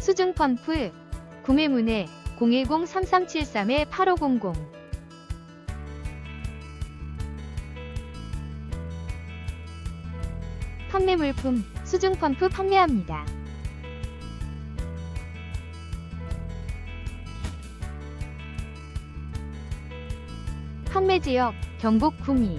수중 펌프 구매 문의 010-3373-8500 판매 물품 수중 펌프 판매합니다. 판매 지역 경북 구미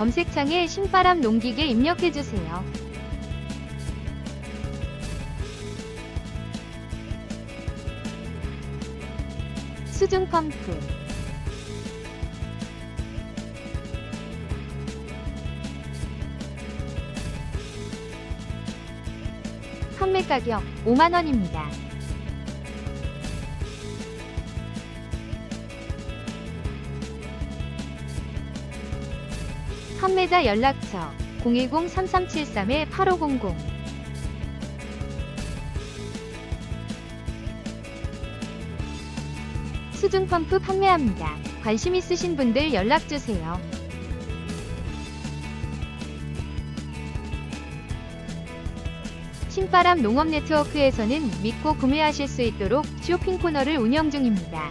검색창에 신바람 농기계 입력해주세요. 수중 펌프 판매 가격 5만원입니다. 판매자 연락처 010-3373-8500 수중 펌프 판매합니다. 관심 있으신 분들 연락주세요. 신바람 농업 네트워크에서는 믿고 구매하실 수 있도록 쇼핑 코너를 운영 중입니다.